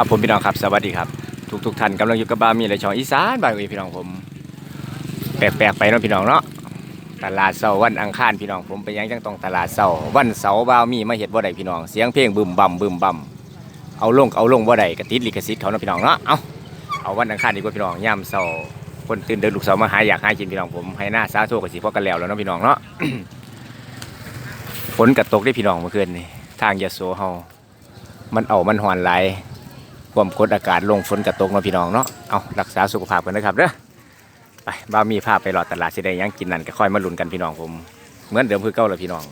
ครับผมพี่น้องครับ สวัสดีครับ ทุกทุกๆท่านกำลังอยู่กับบ้ามีและช่องอีสานบางเอยพี่น้องผม แปลกๆไปเนาะพี่น้องเนาะตลาดเสาร์วันอังคารพี่น้องผมไปยังจังต้องตลาดเสาร์วันเสาร์บ้ามีมาเห็ดบ่ได้พี่น้องเสียงเพลงบึมบั่มบึมบั่มเอาลงเอาลงบ่ได้กระติดลิขสิทธิ์เขาเนาะพี่น้องเนาะเอาเอาวันอังคารดีกว่าพี่น้องย่ำเสาร์คนตื่นเดินลูกเสาร์มาหาอยากหากินพี่น้องผมให้หน้าสาธุกับสิพ่อกันแล้วแล้วเนาะพี่น้องเนาะฝนกระตกได้พี่น้องเมื่อคืนนี่ทางยะโสเฮามันเอามันหอนไหล ความกดอากาศลงฝนกระตกเนาะพี่น้องเนาะเอารักษาสุขภาพกันนะครับเด้อไปบ่าวมีภาพไปหลอดตลาดสิได้ยังกินนั่นก็ค่อยมาลุ้นกันพี่น้องผมเหมือนเดิมคือเก่าเลยพี่น้อง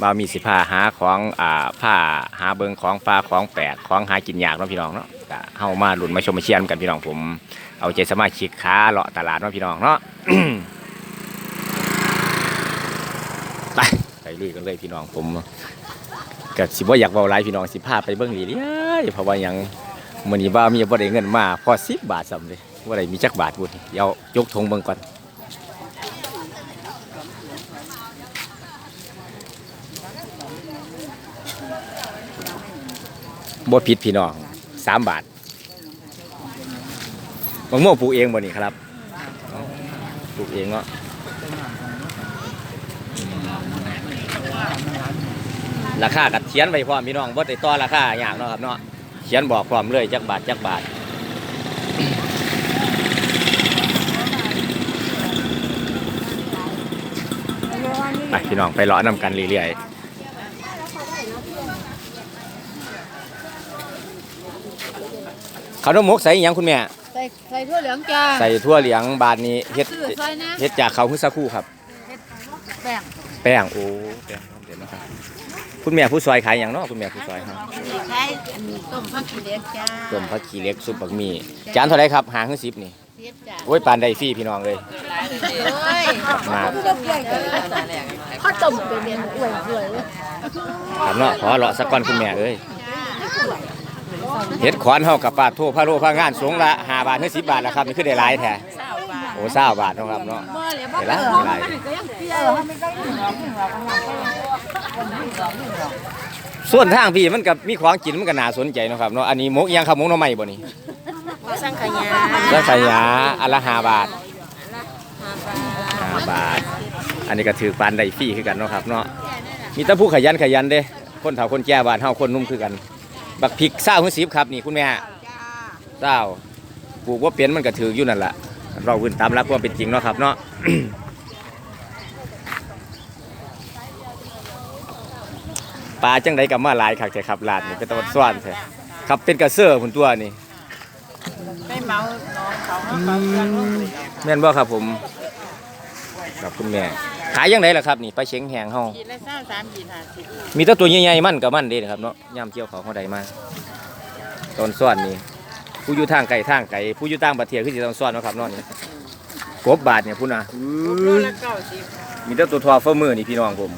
บ่าวมีสิพาหาของอ่าผ้าหาเบิงของปลาของแปลกของหากินยากเนาะพี่น้องเนาะก็เฮามาลุ้นมาชมมาเชียร์กันพี่น้องผม เอาใจสมาชิกค้าเลาะตลาดเนาะพี่น้องเนาะไปไปลุยกันเลยพี่น้องผมก็สิบ่อยากเว้าหลายพี่น้องสิพาไปเบิ่งดีๆเพราะว่ายัง มื่อนี้ว่ามีบ่ได้เงินมาพอสิบบาทสำเลยว่าได้มีจักบาทบุญเดี๋ยวยกธงเบิ่งก่อนบ่ผิดพี่น้องสามบาทมะม่วงปลูกเองบ่นี่ครับปลูกเองเนาะราคากัดเขียนไว้พร้อมพี่น้องบ่ได้ต่อราคาอย่างเนาะครับเนาะ เขียนบอกพร้อมเลยจักบาทจักบาทไปพี่น้องไปเลาะนำกันเรื่อยๆขนมมกใส่อิหยังคุณแม่ ใส่ใส่ทั่วเหลืองจ้า ใส่ทั่วเหลียงบาทนี้เฮ็ดซื้อซอยนะเฮ็ดจากเขาวฮึสักครู่ครับ แป้ง แป้งโอ้แป้งเดี๋ยวนะครับ คุณแม่ผู้ซอยขายอย่างเนาะคุณแม่ผู้ซอยครับนี่ใช้อันนี้ต้มผักขี้เหล็กจ้าต้มผักขี้เหล็กซุปบักหมี่จานเท่าไรครับหาฮึสิบนี่เสียบจ้าโอ้ยปานไดฟรี่พี่น้องเลยเฮ้ยมาข้าวต้มเป็นเมนูอวยอวยเลยครับเนาะขอเลาะสักก้อนคุณแม่เอ้ยเฮ็ดขวานเฮากับปาดโทพระโลพระงานสงละ5บาทถึง10บาทแล้วครับนี่คือได้หลายแท้ โอ้20บาทเนาะครับเนาะได้หลายได้หลายส่วนทางพี่มันก็มีของกินมันก็น่าสนใจเนาะครับเนาะอันนี้หมกอิหยังครับหมกหน่อไม้บ่นี่สังขยาแล้วใส่ยาอันละ5บาท5บาท อันนี้ก็ถือปานได้ฟรีคือกันเนาะครับเนาะมีแต่ผู้ขยันขยันเด้คนเฒ่าคนแก่บ้านเฮาคนหนุ่มคือกัน บักพริกเศร้าหือสิบครับนี่คุณแม่เศร้าปลูกว่าเปลี่ยนมันก็ถืออยู่นั่นแหละ เราพื้นตามรักความเป็นจริงเนาะครับเนาะปลาจังไดกับมาหลายคักแต่ครับลาดนี่เป็นตะวันซ้อนแท้ครับเป็นกระเซอร์ผุนตัวนี่ไม่เมาน้องเขาเขาเครื่องลูกแม่นบ่ครับผมครับคุณแม่ขายยังไงล่ะครับนี่ปลาเช็งแหงเฮากินละเศร้าสามกินห้าสิบมีแต่ตัวใหญ่ๆมันกับมันเด้นะครับเนาะย่ำเจียวเขาเขาใดมาตอนซ้อนนี่ ผู้อยู่ทางไกลทางไกลผู้อยู่ต่างประเทศคือสิตอนซ้อนเนาะครับเนาะนี่กบบาทเนี่ยพุ่นน่ะโลละเก้าสิบมีแต่ตัวทอเฟอร์มือนี่พี่น้องผม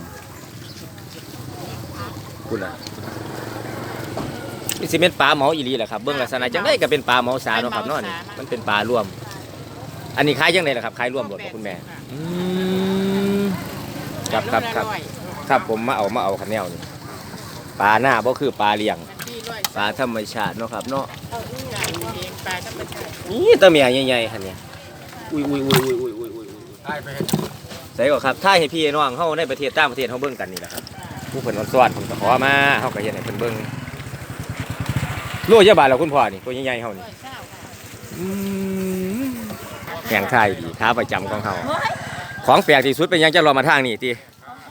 พุ่นน่ะนี่สิเป็นปลาเหมาอีหลีแหละครับเบื้องลักษณะจังไดก็เป็นปลาเหมาสาเนาะครับเนาะนี่มันเป็นปลารวม อันนี้ขายจังไดล่ะครับขายรวมหมดบ่คุณแม่อืมครับครับครับครับผมมาเอามาเอาคันแนวนี่ปลาหน้าบ่คือปลาเลี้ยงที่ร้อยปลาธรรมชาติเนาะครับเนาะ ปลาธรรมชาตินี่ตัวเมียใหญ่ๆคันเนี้ยอุ้ยอุ้ยอุ้ยอุ้ยอุ้ยอุ้ยอุ้ยใส่ก่อนครับถ้าให้พี่น้องเฮาในประเทศต่างประเทศเฮาเบิ่งกันนี่แหละครับผู้เพิ่นอนสวัสดิ์เพิ่นก็ขอมาเฮาก็เฮ็ดให้เพิ่นเบิ่งโลยะบาทแล้วคุณพ่อนี่ตัวใหญ่ๆเฮานี่ร้อยเศร้าค่ะอืมแข่งทายดีค้าประจำของเฮาของแปลกที่สุดเป็นหยังจะรอมาทางนี่ติ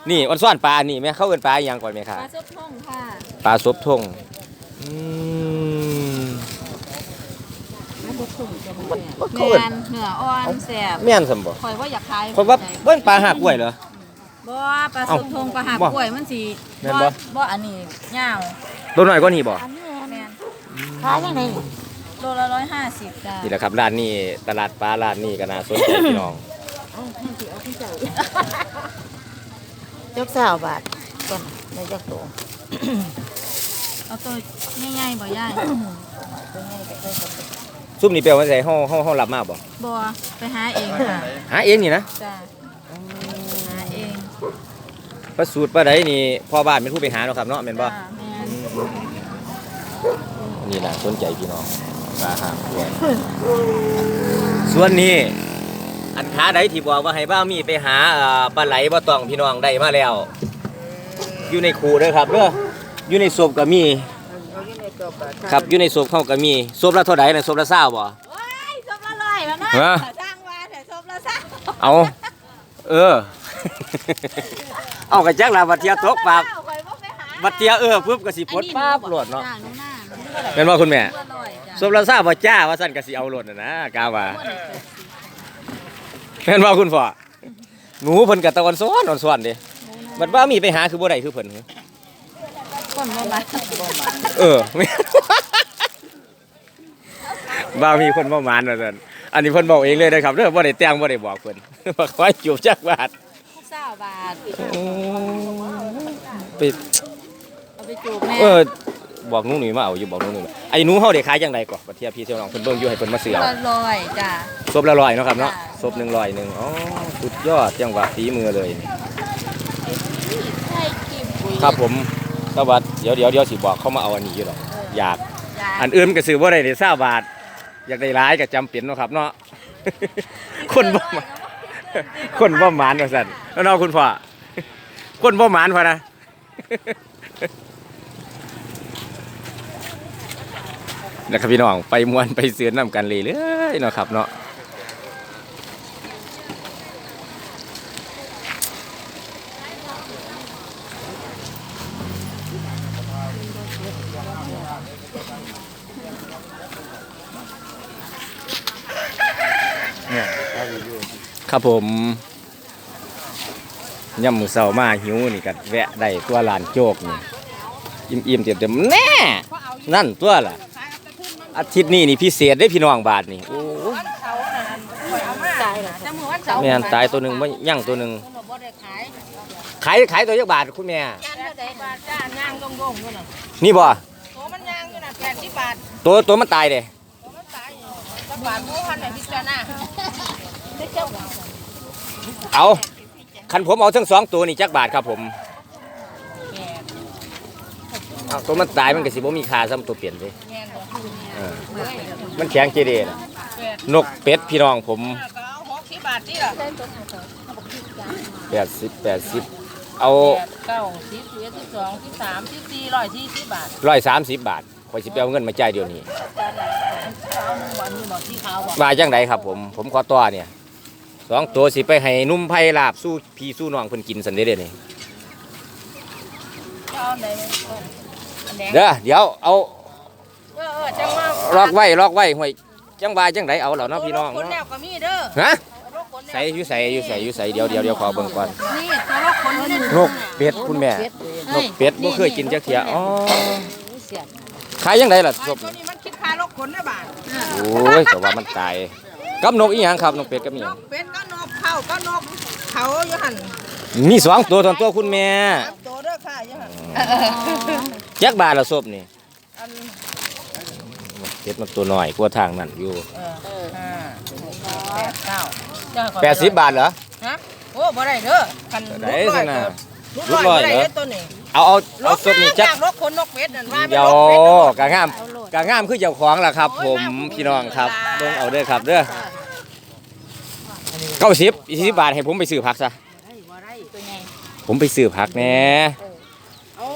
นี่ออนซ่อนปลานี่แม่เขาเอิ้นปลาอีหยังก่อนแม่ปค่ะลาซุปท่องค่ะปลาซบทงอืม เนื้อเนื้ออ่อนแซ่บแม่นสมบ่คอยว่าอยากขายคนว่าเบิ้นปลาหักกล้วยเหรอ บ่ปลาซุปทงปลาหักบ่กล้วยมันสิแม่นบ่ บ่อันนี้ยาวตัวน้อยกว่านี้บ่อันนี้แม่นขายยังไงโลละร้อยห้าสิบจ้านี่แหละครับร้านนี้ตลาดปลาร้านนี้ก็น่าสนใจพี่น้อง ยกสาวบาทก่อนในยกตัวเอาตัวง่ายๆบ่ย่าย ซุปนี่เปรี้ยวมาใส่ห้องห้องห้องรับมาบ่บ่ไปหาเองค่ะหาเองนี่นะจ้าหาเองปลาสูตรปลาใดนี่พ่อบ้านเป็นผู้ไปหาเนาะครับเนาะแม่นบ่จ้าแม่นนี่น่ะสนใจพี่น้องปลาหางด้วยส่วนนี้ อันค้าใดที่บอกว่าให้บ้ามีไปหาเอ่อปลาไหลบ่ต้องพี่น้องได้มาแล้ว อยู่ในคูเด้อครับเด้ออยู่ในศพก็มี ครับอยู่ในศพเขาก็มีศพละเท่าใดน่ะศพละ20บ่ว้ายซบละร้อยแล้วนะฮะสร้างว่าแต่ซบละซ่าเอาเออ เอากระจักลาบัดเทียตกปากข่อยบ่ไปหาบัดเทียเออปุ๊บก็สิปลดปั๊บโหลดเนาะจ้หนูหน้าแม่นว่าคุณแม่ซบละร้อยจ้ะศพละ20บ่จ้าว่าซั่นก็สิเอาโหลดน่ะนะกาว่าแม่นว่าคุณพ่อหนูเพิ่นก็ตะวันซ้อนอ่อนซ้อนเด้บัดว่ามีไปหาคือบ่ได้คือเพิ่น คนบ่มาเออบ่ามีคนบ่มานว่าซั่นอันนี้เพิ่นบอกเองเลยนะครับเด้อบ่ได้แต่งบ่ได้บอกเพิ่นว่าขอให้จูบจักบาทเศร้าบาทไปเอาไปจูบแม่เออบอกหนูหนุ่ยมาเอาอยู่บอกหนูหนุ่ยมาไอ้หนูเฮาได้ขายจังไดก่อนประเทียพี่เจ้าน้องเพิ่นเบิ่งอยู่ให้เพิ่นมาซื้อเอาละร้อยจ้ะศพละร้อยเนาะครับเนาะจ้ะศพหนึ่งร้อยหนึ่งอ๋อสุดยอดจังหวะฝีมือเลย ใช่กิมปุ๋ย ครับผม สวัสดเดี๋ยวเดี๋ยวเดี๋ยวสิบอกเขามาเอาอันนี้อยู่หรอกอยากจ้ะอันอื่นก็ซื้อบ่ได้ได้20บาท อยากได้หลายก็จำเป็นเนาะครับเนาะ คนบ่มาคนบ่หมานว่าซั่นแล้วเนาะคุณพ่อคนบ่หมานพอนะ นะครับพี่น้องไปมวนไปเสือน้ำกันเลยเลยเนาะครับเนาะ ครับผมย่ำมือเสามาหิวนี่กัแวะได้ตัวลานโจกนี่อิ่มๆเต็มๆแน่นั่นตัวล่ะ อาทิตย์นี้นี่พิเศษได้พี่น้องบาทนี่โอ้ยตายแล้วแต่มื้อวันเสาร์แม่นตายตัวหนึ่งบ่ย่างตัวหนึ่งเพิ่นบ่ได้ขายขายขายตัวยักบาทคุณแม่ย่างเท่าใดบาทจ้าย่างโด่งๆอยู่น่ะนี่บ่โตมันย่างอยู่น่ะ80บาทตัวตัวมันตายเด้โตมันตายอยู่จักบาทบ่ทันได้พิจารณาได้ เจ้าเอาคันผมเอาทั้งสองตัวนี่จักบาทครับผมแม่เอาตัวมันตายมันก็สิบ่มีค่าซ้ำตัวเปลี่ยนเด้แม่นบ่เออเอ้ยมันแข็งเจเดน่ะแปดนกเป็ดพี่น้องผมก็เอา60บาทนี่ล่ะ80 80เอาแปดเก้าสิบสิบเอ็ดสิบสองสิบสามสิบสี่ร้อยสี่สิบบาท130บาทข่อยสิไปเอาเงินมาจ่ายเดี๋ยวนี้เอาหนึ่งวันนี้บอกที่เขาบอกว่าจังไดครับผม ผมขอตัวเนี่ย สองตัวสิไปให้นุ่มไผ่ลาบสู้พี่สู้น้องเพิ่นกินสันเด้เด้นี่เอาไหนอันแดงเด้อเดี๋ยวเอาเออเออจังว่าล็อกไว้ล็อกไว้ห่วยจังว่าจังไดเอาแล้วเนาะพี่น้องคนแนเนาะวก็มีเด้อฮะรถคนแนวใส่อยู่ใส่อยู่ใส่อยู่ใส่เดี๋ยวเดี๋ยวเดี๋ยวขอเบิ่งก่อนนี่ตัวรถคนนี่นกเป็ดคุณแม่นกเป็ดบ่เคยกินจักเที่ยอ๋อขายจังไดล่ะศพตัวนี้มันคิดค่ารถขนนะบาทโอ้ยแต่ว่ามันตาย กับนกอีหยังครับนกเป็ดกับอีหนยังกเป็ดก็นกเข้าก็นกเขาอยู่หันมีสองตัวตอนตัวคุณแม่สามตัวเด้อค่ะอยู่หันจักบาทละศพนี่อันเป็ดมันตัวน้อยกว่าทางนั้นอยู่เออห้าแปดเก้าเจ้าขอ80บาทเหรอฮะโอ้บ่ได้เด้อคันได้ลูกสิร้อยนะ ลูกลูกร้ร้ออยยบ่ได้เหรอเด้อตัวนี้เอาเอารเอาถศพนี่จักรถคนนกเป็ดนั่นว่าเป็นเดี๋ยรวถเป็ดนั่นกะงามกะงามคือเจ้าของล่ะครับ ผมพี่น้องครับเบิ่งเอาเด้อครับเด้อเก้าสิบยี่สิบบาทให้ผมไปซื้อผักซะบ่ได้ตัวใหญ่ผมไปซื้อผักแหน่เอา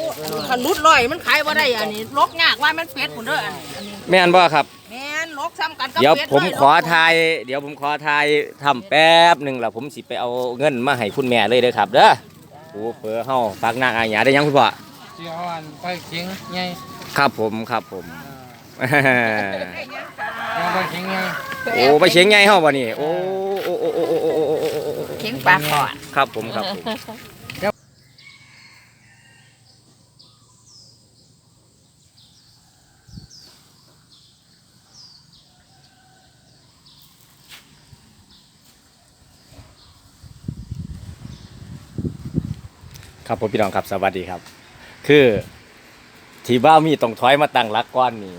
คันรุดลอยมันขายบ่ได้อันนี้ลกยากว่ามันเป็ดพุ่นเด้ออันนี้แม่นบ่ครับแม่นลกซ้ำกันกับเดี๋ยวเป็ดผมลขอทายเดี๋ยวผมขอทายทำแป๊บหนึ่งแล้วผมสิไปเอาเงินมาให้คุณแม่เลยเด้อครับเด้อ ปูเปือเฮาปากหน้าอาหยาได้ยังคุณพ่อเจ้าอันไปเขียงไงครับผมครับผมยังไปเขียงไงโอ้ไปเขียงไงเฮาบ่นี่โอ้โอ้โอ้โอ้โอ้โอ้โอ้เขียงปลาขอดครับผมครับผม ครับผมพี่น้องครับสวัสดีครับ คือที่บ้ามีต้องถอยมาตั้งหลักก้อนนี่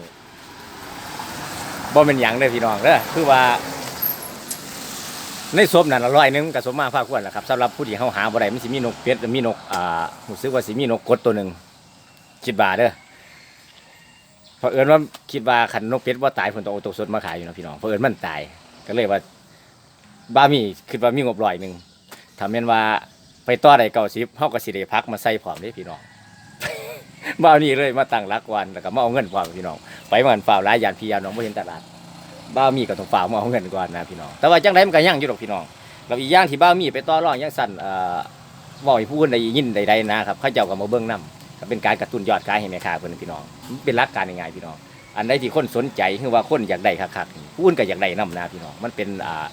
บ่เป็นหยังเลยพี่น้องเด้อคือว่า ในศพนั่นละร้อยหนึงกับสมมาภาคควรแหละครับสำหรับผู้ที่เฮาหาบ่ได้มันสิมีนกเป็ดมีนกอ่ารู้สึกว่าสิมีนกกดตัวหนึ่งคิดบาเด้อเพราะเอิญว่าคิดว่าขันนกเป็ดว่าตายผลต้องเอาตัวสดมาขายอยู่นะพี่น้องเพราะเอิญมันตาย ก็เลยว่าบ้ามีคิดว่ามีงบร้อยหนึ่งทำเป็นว่า ไปต่อได้เก้าสิบเฮาก็สิได้พักมาใส่พร้อมเด้พี่น้องบ้านี่เลยมาตั้งรักวันแล้วก็มาเอาเงินพร้อมพี่น้องไปมือนฝ่าวร้ายยานพี่ยานน้องบ่เห็นตลาดบ้ามีก็ต้องฝ่าวมาเอาเงินก่อนนะพี่น้องแต่ว่าจังไดมันก็ยังอยู่ดอกพี่น้องแล้วอีกอย่างที่บ้ามีไปต่อรองยังสั่นเอ่อบ่ให้ผู้อื่นได้ยินใดๆนะครับเขาเจ้าก็มาเบิ่งนํก็เป็นการกระตุ้นยอดขายให้แม่ค้าเพิ่นพี่น้องมันเป็นหลักการง่ายๆพี่น้อง อันใดที่คนสนใจคือว่าคนอยากได้คักๆผู้อื่นก็อยากได้นํนะพี่น้องมันเป็นอ่า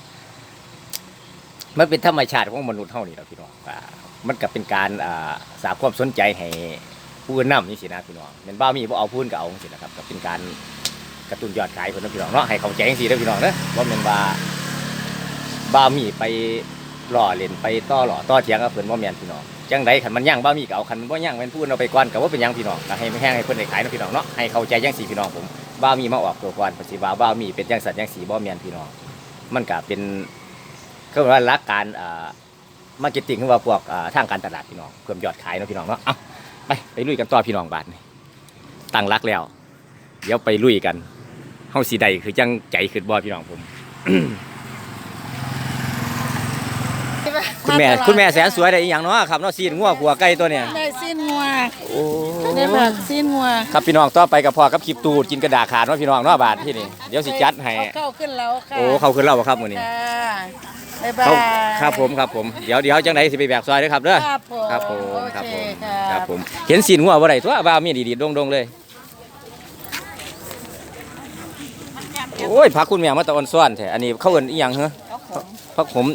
มันเป็นธรรมชาติของมนุษย์เท่านี้แหละพี่น้องอ่ามันก็เป็นการอ่าสร้างความสนใจให้ผู้นนำนี่สินะพี่น้องเป็นบ้ามีบ่เอาผู้นก็เอาสินะครับก็เป็นการกระตุ้นยอดขายเพิ่นนะพี่น้องเนาะให้เขาใจจังซี่เด้อพี่น้องเด้อว่าแม่นว่าบ้ามีไปหล่อเล่นไปต่อหล่อต่อเถียงกับเพิ่อนบ่แม่นพี่น้องจังไดคันมันย่างบ้ามีก็เอาคันมันบ่ย่างแม่นผู้นเอาไปก่อนก็บ่าเป็นหยังพี่น้องก็ให้ไมันแห้งให้เพิ่อนได้ขายนะพี่น้องเนาะให้เขาใจจังซี่พี่น้องผมบ้ามีมาออกตัวก่อนปฏิว่าบ้ามีเป็นจังสันจังสีบ่แมนพี่น้องมันก็เป็นเขาบอ กว่ารักการอ่ามาร์เก็ตติ้งคือว่าพวกอ่าทางการตลาดพี่น้องเพิ่มยอดขายเนาะพี่น้องเนาะเอาไปไปลุยกันต่อพี่น้องบาทนี่ตั้งรักแล้ว เดี๋ยวไปลุยกันเฮาสีใดคือจังใจขึ้นบ่พี่น้องผม คุณแม่คุณแม่แสนสวยได้อีหยังเนาะครับเนาะซีนงัวขัวไก่ตัวเนี่ย ได้สิ้นงัวโอ้ได้ผักสิ้นงัวครับพี่น้องต่อไปกับพ่อกับคลิปตูดกินกระดาษขาดเนาะพี่น้องเนาะบาทที่นี่เดี๋ยวสิจัดให้ เอาเข้าขึ้นแล้วค่ะโอ้เขาขึ้นเล่าบ่ครับมื้อนี้ ค่ะ บ๊ายบาเขาย ครับผมครับผมเดี๋ยวเดี๋ยวจังไดสิไปแบกซอยเด้อครับเด้อครับผมครับผมโอครับเคผมค่ะครับผมเห็นสีนหัวบ่ได้ตัวว่ามีดีๆดงๆเลย โอ้ยพักคุณแม่มาตะออนซ้อนแท้อันนี้เขาเอิ้นอีหยังเหรอผักขม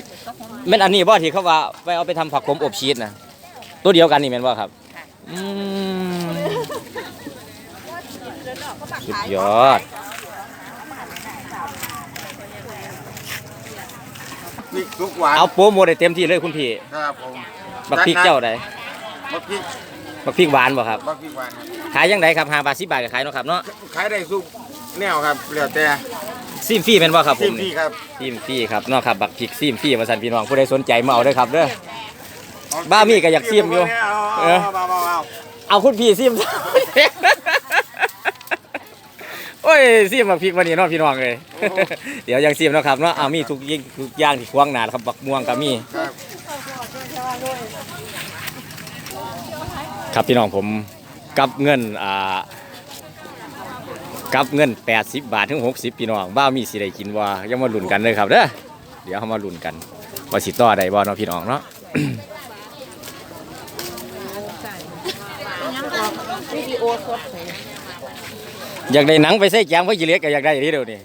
แม่นอันนี้บ่ที่เขาว่าไปเอาไปทำผักขมอบชีสนะตัวเดียวกันนี่แม่นบ่ครับอืมสุดยอด พริกทุกหวานเอาโปรโมทได้เต็มที่เลยคุณพี่ครับผมบักพริกเจ้าใดบักพริกบักพริกหวานบ่ครับบักพริกหวานครับขายยังไงครับ5บาท10บาทก็ขายเนาะครับเนาะขายได้ทุกแนวครับเหลือแต่ซิมฟรีแม่นบ่ครับผที่มนี่พี่ครับซีมฟรีครับเนาะครับบักพริกซีมฟรีมาสั่นพี่น้องผู้ใดสนใจมาเอาเด้อครับเด้อบ้ามีก็อยากซิมอยู่เอเอออเอาเอาเอาเอาคุณพี่ซีมโอ้ยซีมบักพริกวันนี้เนาะพี่น้องเลย เดี๋ยวยังซีมเนาะครับเนาะเอามีทุกยิ่งทุกอย่างที่ควางหนาครับบักม่วงก็มีครับครับพี่น้องผมกับเงินอ่ากับเงิน 80 บาทถึง 60 พี่น้องบ้ามีสิได้กินว่ายังมาลุ้นกันเลยครับเด้อเดี๋ยวเฮามาลุ้นกันว่าสิต่อได้บ่เนาะพี่น้องเนาะ วิดีโอสดเลย อยากได้หนังไปใส่แกงไว้กิเลสก็อยากได้อีหลีเดี๋ยวนี้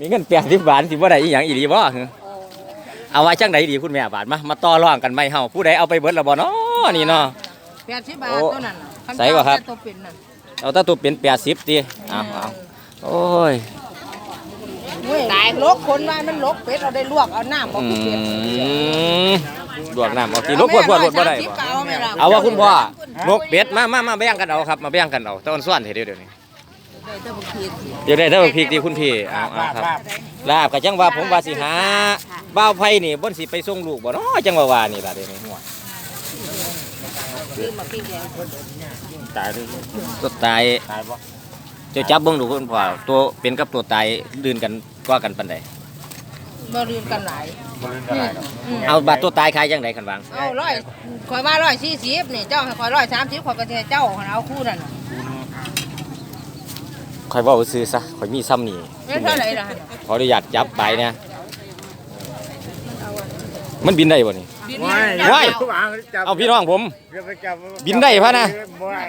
มีเงินแปดสิบบาทสิบ่ได้อีหยังอีหลีบ่หึเอาไว้จังใดดีคุณแม่บาทมามาต่อรองกันไหมเฮาผู้ใดเอาไปเบิดและบ่เนาะนี่เนาะแปดสิบบาทโอ้ตัวนั้นน่ะคันใส่บ่ครับตัวเป็นน่ะเอาแตาตัวเป็น80ติเอาเอาโอ้ยเว้ยตายลกคนว่ามันลกเป็ดเราได้ลวกเอาน้ำบ่อืคือเป็ดมลวกน้ำเอาตีลวกพวดพวดพวดบ่ได้สิบบ่เก้าแม่ล่ะเอาว่าคุณพ่อนกเป็ดมามามาแบ่งกันเอาครับมาแบ่งกันเอาตอนส่วนเดี๋ยวเดี๋ยวนี้ได้แต่บ่คิดเดี๋ยวได้เท่าพริกดีคุณพี่เอาเอาครับ ลาบก็จังว่าผมว่าสิหาบ้าวไผนี่บ่นสิไปส่งลูกบ่เนาะจังว่าว่านี่ล่ะเดี๋ยวนี้หัวซื้อมาพี่แกงตายเลยตัวตายตายปะเจะจับเบิ่งดูคุณพ่อตัวเป็นกับตัวตายลื่นกันกว่ากันปานใดบ่ลืมกันหลายมันเป็นอะไรครับอืม เอาบาดตัวตายขายจังไดคันวางเอาร้อยข่อยว่าร้อยสี่สิบนี่เจ้าให้ข่อยร้อยสามสิบข่อยก็สิให้เจ้าหั่นเอาคู่นั่นน่ะ ข่อยเว้าซื่อซะข่อยมีซ้ำนี่เม่เท่าไหร่ล่ะหั่นน่ะขออนุญาตจับไปเนี่ยมันบินได้บ่นี่ บินว้ายนี่ว้ายวางจับเอาพี่น้องผมอย่าไปจับบินได้พะนะว้าย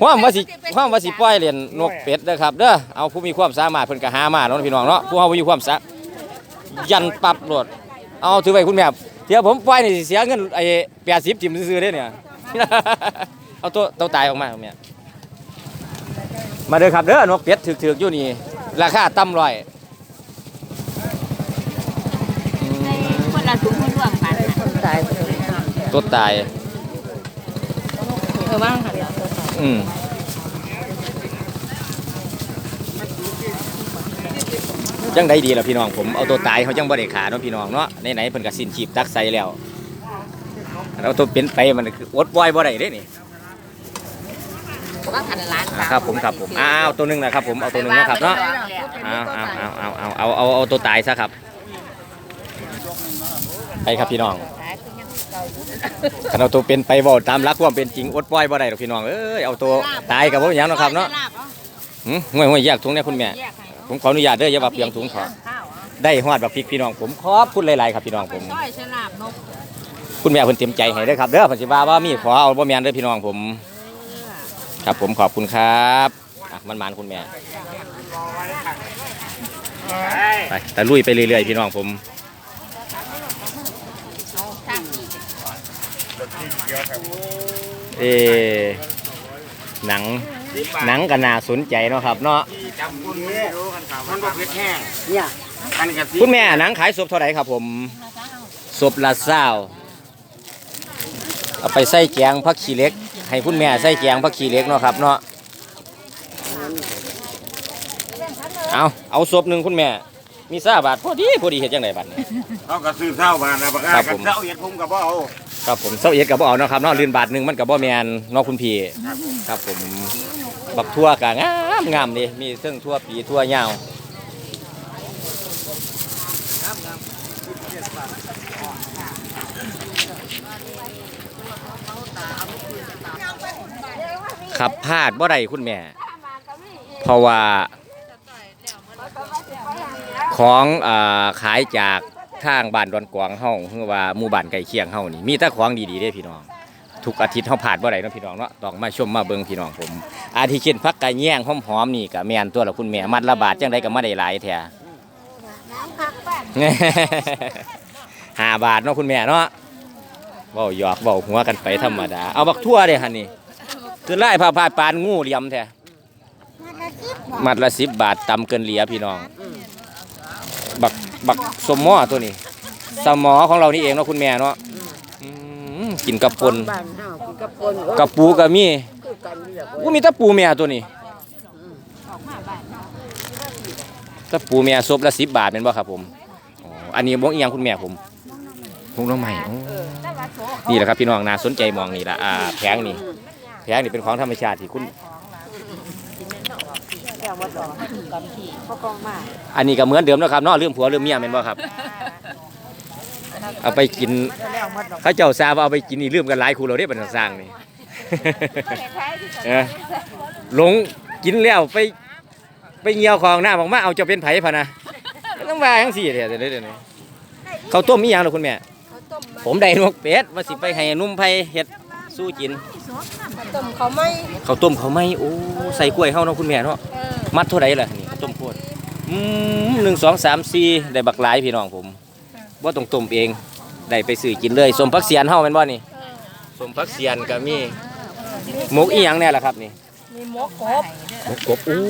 ความว่าสิความว่าสิปล่อยเรียนนกเป็ดเด้อครับเด้อเอาผู้มีความสามารถเพิ่นก็หามาเนาะพี่น้องเนาะผู้เฮาบ่มีความสายันปรับโลดเอาถือไว้คุณแม่เดี๋ยวผมปล่อยนี่สิเสียเงินไอ้80จิ้มซื่อๆเด้เนี่ย เอาตัวตัวตายออกมาครับแม่ มาเด้อครับเด้อนกเป็ดถึกๆอยู่นี่ ราคาต่ำร้อยอืมคนละถุงคนร่วมกันตายตัวตายเออว่างหั่นล่ะอืมจังได้ดีล่ะพี่น้องผมเอาตัวตายเขาจังบ่ได้ขาเนาะพี่น้องเนาะไหนๆเพิ่นก็สิ้นชีพตักใส่แล้วเอาตัวเป็นไปมันคืออดปล่อยบ่ได้เด้นี่ พันล้านครับผมครับผมอ้าวตัวหนึงนะครับผมเอาตัวหนึงนะครับเนาะเอาเอาเอาวอาเอาเอาเอาตัวตายซะครับไปครับพี่น้องขันเอาตัวเป็นไปบ่ตามรักความเป็นจริงอดปล่อยบ่ได้หรอพี่น้องเออเอาตัวตายกับพวกยังเนาะครับเนาะห่วยห่วยแยกถุงเนี่ยคุณแม่ ผมขออนุญาตเด้ออย่าว่าเพียงถุงขอได้ฮอดแบบพริกพี่น้องผมขอบคุณหลายๆครับพี่น้องผมคุณแม่เพิ่นเต็มใจให้เด้อครับเด้อเพิ่นสิว่าว่ามีขอเอาบ่แม่นเด้อพี่น้องผม ครับผมขอบคุณครับอะมันมานคุณแม่ไปแต่ลุยไปเรื่อยๆพี่น้องผมเอหนังหนังก็น่าสนใจเนาะครับเนาะจำคุณไม่รู้กันครับมันบ่เผ็ดแม่หนังขายศพเท่าไหร่ครับผมศพละเศร้าเอาไปใส่แกงผักขี้เล็ก ให้คุณแม่ใส่แกงผักขี้เหล็กเนาะครับเนาะเอาเอาศพหนึ่งคุณแม่ มีซาบาทพอดีพอดีเห็ดจังไดบัดนี้ เขาก็ซื้อเท่าบาทนะบักครัอาบกัผบม เท่าเอ็ดผมกับบ่เอาครับผมเศร้าเอ็ดกับบ่เอาเนาะครับเนาะลื่นบาทหนึ่งมันกับบ่แมนเนอกคุณพี่ครับผมบักทั่วกะงามงามเลยมีเซึ่งทั่วปีทั่วยาว ขับพลาดบ่ได้คุณแม่ เพราะว่าของอ่าขายจากทางบ้านดอนกวางเฮาคือว่าหมู่บ้านใกล้เคียงเฮานี่มีแต่ของดีๆเด้พี่น้องทุกอาทิตย์เฮาผ่านบ่ได้เนาะพี่น้องเนาะต้องมาชมมาเบิ่งพี่น้องผม อาทิเช่นพักกะแย่งหอมๆนี่ก็แม่นตัวละคุณแม่มัดละบาทจังไดก็มาได้หลายแท้ห้าบาทเนาะคุณแม่เนาะเว้าหยอกเว้าหัวกันไปธรรมดา เอาบักทั่วเด้หั่นนี่ คือไล่พาพาปานงูเหลี่ยมแท้มัดละ10บาทตำเกินเหลียพี่น้อง บักบักสมหมอตัวนี้ สมอของเรานี่เองเนาะคุณแม่เนาะอืมกินกับปนบ้านเฮากินกับปนกับปูกับมีคือกันนี่แหละอู้มีแตะปูแม่ตัวนี้แตะปูแม่ซบละสิบบาทเป็นบ่ครับผมอ๋ออันนี้บ่อีหยังคุณแม่ผมพงน้องใหม่อ๋อนี่แหละครับพี่น้องน่าสนใจมองนี่ละอ่าแผงนี่ แผงนี่เป็นของธรรมชาติที่คุณ แก้วมาต่อกันที่พ่อกองมาอันนี้ก็เหมือนเดิมนะครับเนาะเรื่องผัวเรื่องเมียเป็นบ่ครับ เอาไปกินแล้วมาต่อเขาเจ้าซาว่าเอาไปกินนี่ลืมกันหลายคู่เราได้บรรสร้างนี่ เออหลงกินแล้วไปไปเงียวของหน้าบอกมาเอาเจะเป็นไผ่พะนะต้องว่าทั้งสี่เดี๋ยวเดี๋ยวเดี๋ยวนี้เขาวต้มมีอย่างเหรอคุณแม่ผมได้นกเป็ดมาสิไปให้นุ่มไผ่เฮ็ด สู้กินต้มเขาไม่เขาวต้มเขาวไม่โอ้ใส่กล้วยเฮาเนาะคุณแม่เนาะมัดเท่าไหร่ล่ะนี่ข้าวต้มโพดอืมหนึ่งสองสามสี่ได้บักหลายพี่น้องผมว่าต้องต้มเองได้ไปซื้อกินเลยสมพักเสียนเฮาแม่นบ่นี่สมพักเสียนก็มีหมกอีหยังแน่ล่ะครับนี่มีมกกบหมกกบอู้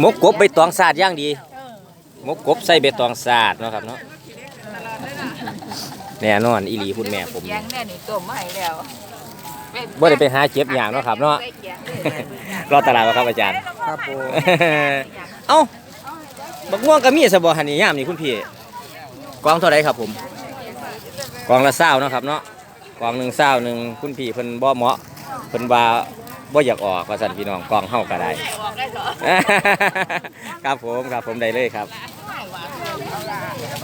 หมกกบใบตองสาดอย่างดีหมกกบใส่ใบตองสาดเนาะครับเนาะ แน่นอนอีหลีคุณแม่ผมแยงแน่นี่ต้มมาให้แล้วบ่ได้ไปหาเจ็บอย่างเนาะครับเนาะรอตลาดบ่ครับอาจารย์ครับผมเอ้าบักม่วงก็มีสบอหันนี่ยามนี่คุณพี่กองเท่าไหร่ครับผมกองละเศร้าเนาะครับเนาะกองหนึ่งเศร้าหนึ่งคุณพี่เพิ่นบ่เหมาะเพิ่นว่าบ่อยากออกว่าสั่นพี่น้องกองเฮาก็ได้ครับผมครับผมได้เลยครับ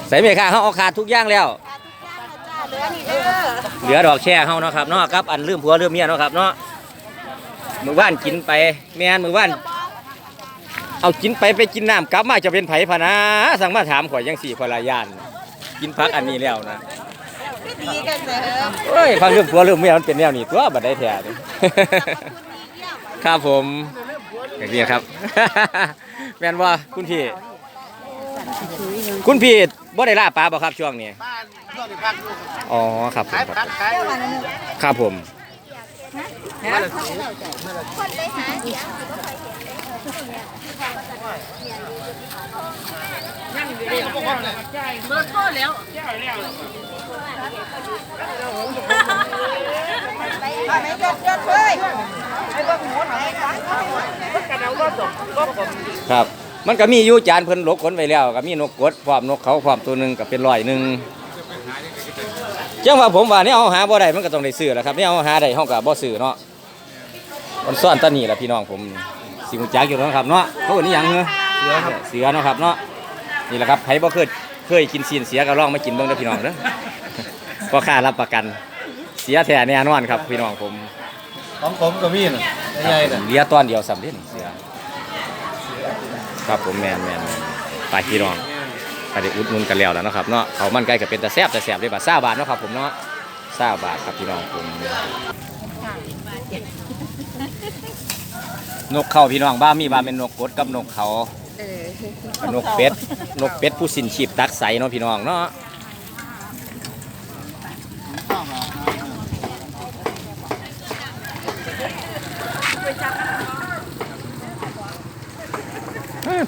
ใส่เมฆาเฮาเอาขาดทุกอย่างแล้ว เหลือดอกแช่เฮาเนาะครับเนาะครับอันลืมผัวลืมเมียเนาะครับเนาะมือว่านกินไปแม่นมือว่านเอากินไปไปกินน้ำกลับมาจะเป็นไผพะนะสั่งมาถามข่อยยังสี่ข่อยละย่าน กินพักอันนี้แล้วนะดีกันเด้อเอ้ยฟังเรื่องผัวเรื่องเมียมันเป็นแนวนี้ตัวบัดได้แท้นี่ครับผมอย่างนี้ครับ แม่นว่าคุณพี่ คุณพี่บ่ได้ล่าปลาบ่ครับช่วงนี้อ๋อครับผมครับครับผมครับ มันก็มีอยู่จานเพิ่นหลกขนไว้แล้วก็มีนกกดพร้อมนกเขาพร้อมตัวหนึงก็เป็นร้อยหนึงจังว่าผมว่าเนี่ยเอาหาบ่ได้มันก็ต้องได้ซื้อแหละครับเนี่ยเอาหาได้เฮาก็บ่ซื้อเนาะมันซ่อนตอนนี้แหละพี่น้องผมสิงจักอยู่แล้วครับเนาะเขาเป็นอหย่างเหรอเสือครับเสือเนาะครับเนาะนี่แหละครับใครบ่เคยเคยกินซีนเสียก็ลองมากินเบิ่งเด้อพี่น้องเด้อก็ค่ารับประกัน เสียแท้แน่นอนครับพี่น้องผมของผมก็มีน่ะใหญ่ๆน่ะเหลียตอนเดียวสำเร็จเสีย ครับผมแมนแมนแม่นไปพี่น้องไปได้อุดหนุนกันแล้วแล้วเนาะครับเนาะเขาวมันไก่ก็เป็นตะแซ่บตะแซ่บเลยบาทซาบาทเนาะครับผมเนาะซาบาทครับพี่น้องผมนกเขาพี่น้องบ้ามีบ้าเป็นนกกดกับนกเขานกเป็ดนกเป็ดผู้สินชีพตักใสเนาะพี่น้องเนาะ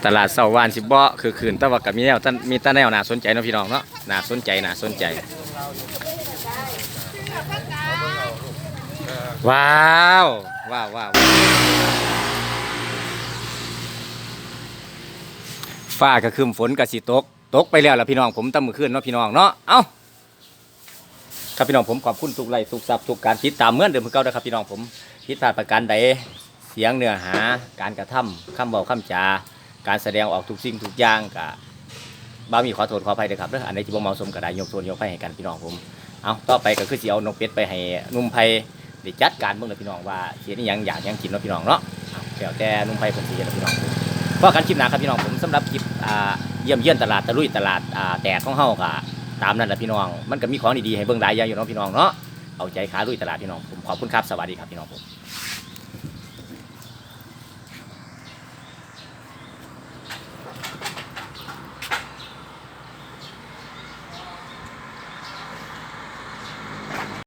ตลาดเสาวานสิบบ่คือคืนต่ว่ากับมีแนวมีตาแนวน่าสนใจนะพี่น้องเนาะน่าสนใจน่าสนใจว้าวว้าวว้าวฟ้าก็คืมฝนก็สิตก ตกไปแล้วล่ะพี่น้องผมตั้งมือขึ้นเนาะพี่น้องเนาะเอ้าครับพี่น้องผมขอบคุณทุกไลค์ทุกซับทุกการติดตามเหมื่อนเดิมเหมือนเก่านะครับพี่น้องผมผิดพลาดประการใดเสียงเนื้อหาการกระทำคำบอกคำจา การแสดงออกทุกสิ่งทุกอย่างกะบ้ามีขอโทษขออภัยด้วยครับเด้ออันไหนที่บ่เหมาะสมก็ได้ยกโทษยกให้ให้กันพี่น้องผมเอาต่อไปก็คือสิเอานกเป็ดไปให้นุ่มไผ่ได้จัดการเบิ่งเลยพี่น้องว่าเฮ็ดอิหยังอยากยังกินเนาะพี่น้องเนาะแล้วแต่นุ่มไผเพิ่นสิเฮ็ดเนาะพี่น้องพอกันคลิปหน้าครับพี่น้องผมสำหรับคลิปเยี่ยมเยี่ยนตลาดตะลุยตลาดแตกของเฮาก็ตามนั้นแหละพี่น้อง มันก็มีของดีๆให้เบิ่งหลายอย่างอยู่เนาะพี่น้องเนาะเอาใจขาลุยตลาดพี่น้องผมขอบคุณครับสวัสดีครับพี่น้องผม